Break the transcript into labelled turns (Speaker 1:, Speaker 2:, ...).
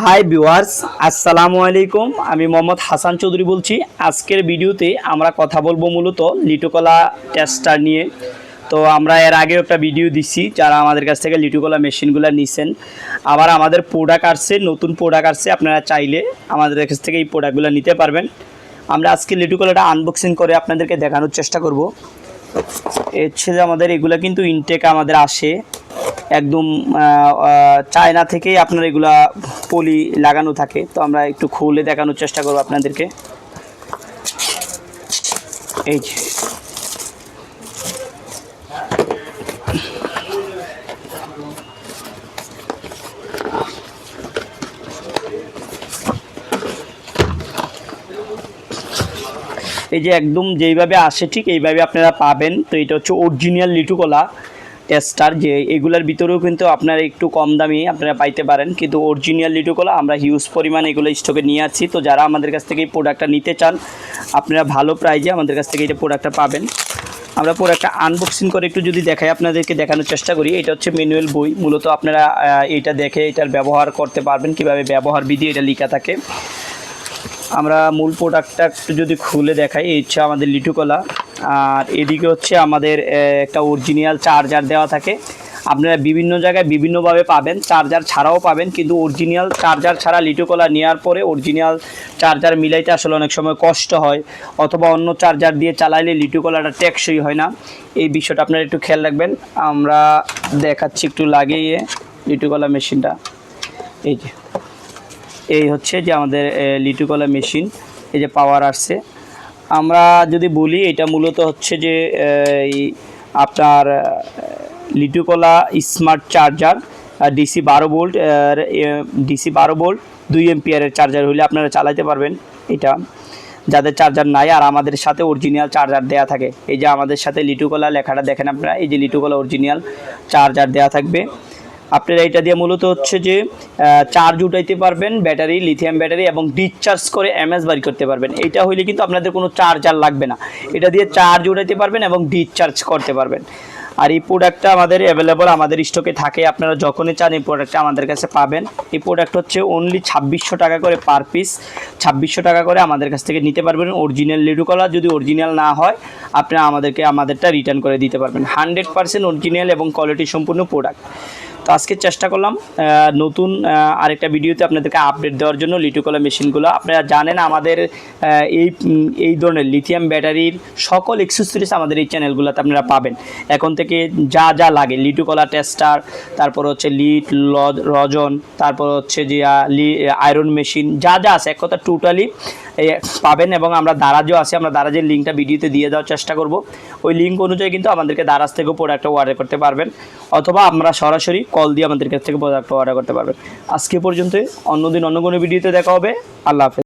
Speaker 1: Hi viewers আসসালামু আলাইকুম আমি মোহাম্মদ হাসান চৌধুরী বলছি। আজকের ভিডিওতে আমরা কথা বলব মূলত লিটোকলা টেস্টার নিয়ে। তো আমরা এর আগেও একটা ভিডিও দিচ্ছি যারা আমাদের কাছ থেকে লিটোকলা মেশিনগুলো নিছেন। আবার আমাদের প্রোডাক্ট আসছে, নতুন প্রোডাক্ট আসছে, আপনারা চাইলে আমাদের কাছ থেকে এই প্রোডাক্টগুলো নিতে পারবেন। আমরা আজকে লিটোকলাটা আনবক্সিং করে আপনাদেরকে দেখানোর চেষ্টা করব। এ হচ্ছে যে আমাদের এগুলা কিন্তু ইনটেক আমাদের আসে। একদম চায়না থেকেই আপনার এগুলা পলি লাগানো থাকে। তো আমরা একটু খুলে দেখানোর চেষ্টা করব আপনাদেরকে। এই যে। এই যে একদম যেইভাবে আসে ঠিক এইভাবে আপনারা পাবেন। তো এটা হচ্ছে অরিজিনাল লিটুকলা। টেস্টার যে এগুলার ভিতরেও কিন্তু আপনারা একটু কম দামি আপনারা পাইতে পারেন। কিন্তু অরিজিনাল লিটুকলা আমরা হিউজ পরিমাণ এগুলো স্টকে নিয়ে আছি তো যারা আমাদের কাছ থেকে এই প্রোডাক্টটা নিতে চান, আপনারা ভালো প্রাইজে আমাদের কাছ থেকে এই প্রোডাক্টটা পাবেন। আমরা প্রোডাক্টটা আনবক্সিং করে একটু যদি দেখাই আপনাদেরকে দেখানোর চেষ্টা করি। এটা হচ্ছে ম্যানুয়াল বই। মূলত আপনারা এটা দেখে এটার ব্যবহার করতে পারবেন, কীভাবে ব্যবহার বিধি এটা লেখা থাকে। আমরা মূল প্রোডাক্টটা একটু যদি খুলে দেখাই, এই হচ্ছে আমাদের লিটুকলা আর এদিকে হচ্ছে আমাদের একটা অরিজিনাল চার্জার দেওয়া থাকে। আপনারা বিভিন্ন জায়গায় বিভিন্নভাবে পাবেন চার্জার ছাড়াও পাবেন, কিন্তু অরিজিনাল চার্জার ছাড়া লিটুকলা নেওয়ার পরে অরিজিনাল চার্জার মিলাইতে আসলে অনেক সময় কষ্ট হয়, অথবা অন্য চার্জার দিয়ে চালাইলে লিটুকলাটা টেকসই হয় না। এই বিষয়টা আপনারা একটু খেয়াল রাখবেন। আমরা দেখাচ্ছি একটু লাগিয়ে লিটুকলা মেশিনটা। এই যে। এই হচ্ছে যে আমাদের এ, লিটুকলা মেশিন এই যে পাওয়ার আসছে। আমরা যদি বলি এটা মূলত হচ্ছে যে এই, আপনার লিটুকলা স্মার্ট চার্জার ডিসি বারো ভোল্ট ডিসি বারো ভোল্ট দুই এমপিয়ারের চার্জার হলে আপনারা চালাতে পারবেন এটা। যাদের চার্জার নাই আর আমাদের সাথে অরিজিনাল চার্জার দেয়া থাকে এই যে আমাদের সাথে লিটুকলা লেখাটা দেখেন আপনারা এই যে লিটুকলা অরিজিনাল চার্জার দেয়া থাকবে। আপনারা এটা দিয়ে মূলত হচ্ছে যে চার্জ উঠাইতে পারবেন ব্যাটারি লিথিয়াম ব্যাটারি এবং ডিসচার্জ করে এমএস বাড়ি করতে পারবেন। এটা হইলে কিন্তু আপনাদের কোনো চার্জার লাগবে না। এটা দিয়ে চার্জ উঠাইতে পারবেন এবং ডিসচার্জ করতে পারবেন। আর এই প্রোডাক্টটা আমাদের অ্যাভেলেবল আমাদের স্টকে থাকে। আপনারা যখনই চান এই প্রোডাক্টটা আমাদের কাছে পাবেন। এই প্রোডাক্ট হচ্ছে অনলি ছাব্বিশশো টাকা করে পার পিস ছাব্বিশশো টাকা করে আমাদের কাছ থেকে নিতে পারবেন অরিজিনাল লিডুকলা যদি অরিজিনাল না হয়, আপনারা আমাদেরকে, আমাদেরটা রিটার্ন করে দিতে পারবেন। হান্ড্রেড পার্সেন্ট অরিজিনাল এবং কোয়ালিটি সম্পূর্ণ প্রোডাক্ট তো আজকে চেষ্টা করলাম নতুন আরেকটা ভিডিওতে আপনাদেরকে আপডেট দেওয়ার জন্য লিটুকলা মেশিনগুলো আপনারা জানেন আমাদের এই এই ধরনের লিথিয়াম ব্যাটারির সকল এক্সেসরিজ আমাদের এই চ্যানেলগুলোতে আপনারা পাবেন। এখন থেকে যা যা লাগে লিটুকলা টেস্টার তারপর হচ্ছে লিট রজন তারপর হচ্ছে যে আয়রন মেশিন যা যা আছে, এক কথা টোটালি পাবেন এবং আমরা দারাজও আছে। আমরা দারাজের লিঙ্কটা ভিডিওতে দিয়ে দেওয়ার চেষ্টা করব। ওই লিঙ্ক অনুযায়ী কিন্তু আমাদেরকে দারাজ থেকেও প্রোডাক্টটা অর্ডার করতে পারবেন। অথবা আমরা সরাসরি কল দিয়ে আমাদের কাছ থেকে প্রোডাক্ট অর্ডার করতে পারবেন। আজকে পর্যন্ত অন্যদিন অন্য কোনো ভিডিওতে দেখা হবে। আল্লাহ হাফেজ।